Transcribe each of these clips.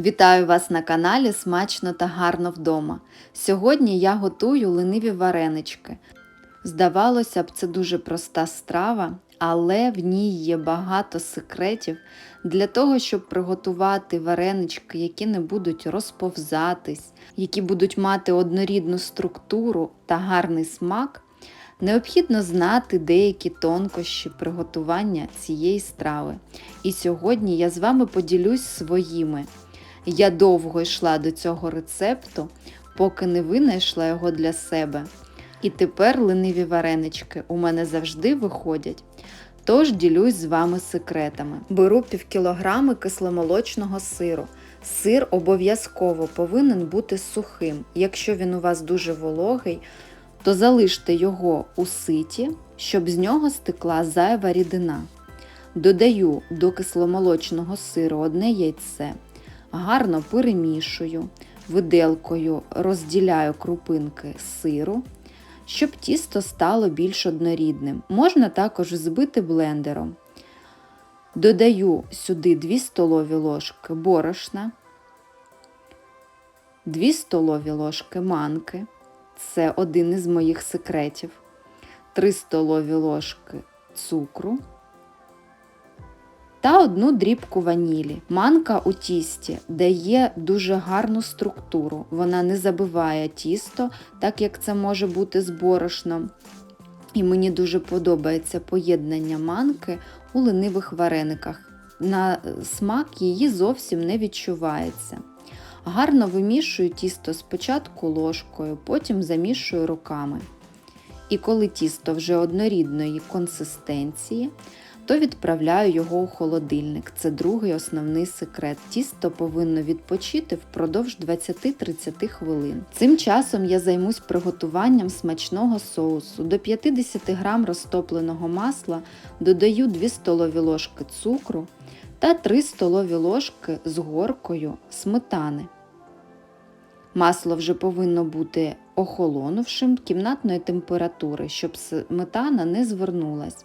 Вітаю вас на каналі Смачно та гарно вдома. Сьогодні я готую лениві варенички. Здавалося б, це дуже проста страва, але в ній є багато секретів для того, щоб приготувати варенички, які не будуть розповзатись, які будуть мати однорідну структуру та гарний смак. Необхідно знати деякі тонкощі приготування цієї страви. І сьогодні я з вами поділюсь своїми. Я довго йшла до цього рецепту, поки не винайшла його для себе. І тепер лениві варенички у мене завжди виходять. Тож ділюсь з вами секретами. Беру пів кілограми кисломолочного сиру. Сир обов'язково повинен бути сухим. Якщо він у вас дуже вологий, то залиште його у ситі, щоб з нього стекла зайва рідина. Додаю до кисломолочного сиру одне яйце, гарно перемішую, виделкою розділяю крупинки сиру, щоб тісто стало більш однорідним. Можна також збити блендером. Додаю сюди 2 столові ложки борошна, 2 столові ложки манки. Це один із моїх секретів. 3 столові ложки цукру та одну дрібку ванілі. Манка у тісті дає дуже гарну структуру. Вона не забиває тісто, так як це може бути з борошном. І мені дуже подобається поєднання манки у ленивих варениках. На смак її зовсім не відчувається. Гарно вимішую тісто спочатку ложкою, потім замішую руками. І коли тісто вже однорідної консистенції, то відправляю його у холодильник. Це другий основний секрет. Тісто повинно відпочити впродовж 20-30 хвилин. Цим часом я займусь приготуванням смачного соусу. До 50 г розтопленого масла додаю 2 столові ложки цукру та 3 столові ложки з горкою сметани. Масло вже повинно бути охолонувшим кімнатної температури, щоб сметана не звернулась.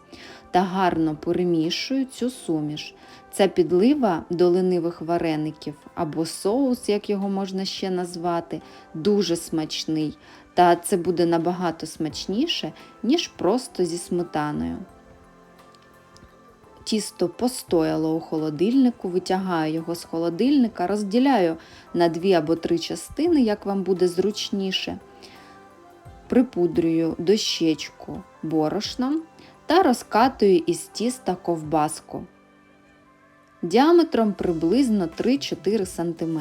Та гарно перемішую цю суміш. Ця підлива до ленивих вареників або соус, як його можна ще назвати, дуже смачний. Та це буде набагато смачніше, ніж просто зі сметаною. Тісто постояло у холодильнику, витягаю його з холодильника, розділяю на дві або три частини, як вам буде зручніше. Припудрюю дощечку борошном та розкатую із тіста ковбаску діаметром приблизно 3-4 см.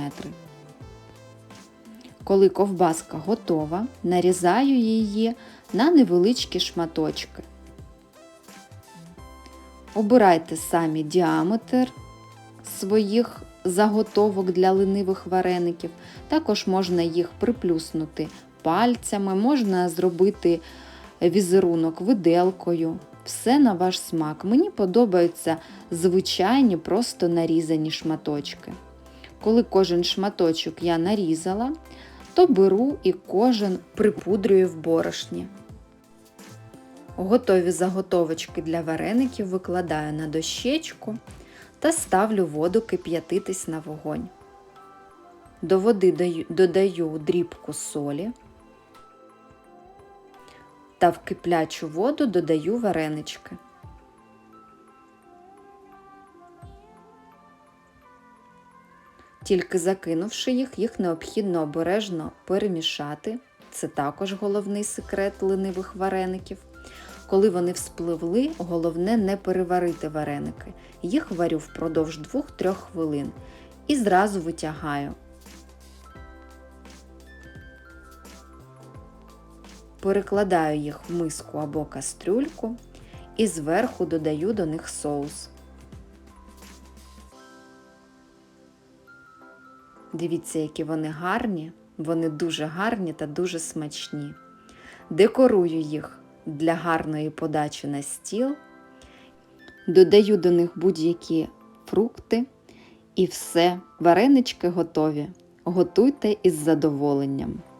Коли ковбаска готова, нарізаю її на невеличкі шматочки. Обирайте самі діаметр своїх заготовок для ленивих вареників. Також можна їх приплюснути пальцями, можна зробити візерунок виделкою. Все на ваш смак. Мені подобаються звичайні, просто нарізані шматочки. Коли кожен шматочок я нарізала, то беру і кожен припудрюю в борошні. Готові заготовочки для вареників викладаю на дощечку та ставлю воду кип'ятитись на вогонь. До води додаю дрібку солі та в киплячу воду додаю варенички. Тільки закинувши їх, їх необхідно обережно перемішати. Це також головний секрет ленивих вареників. Коли вони вспливли, головне не переварити вареники. Їх варю впродовж 2-3 хвилин і зразу витягаю. Перекладаю їх в миску або кастрюльку і зверху додаю до них соус. Дивіться, які вони гарні, вони дуже гарні та дуже смачні. Декорую їх для гарної подачі на стіл, додаю до них будь-які фрукти і все, варенички готові. Готуйте із задоволенням.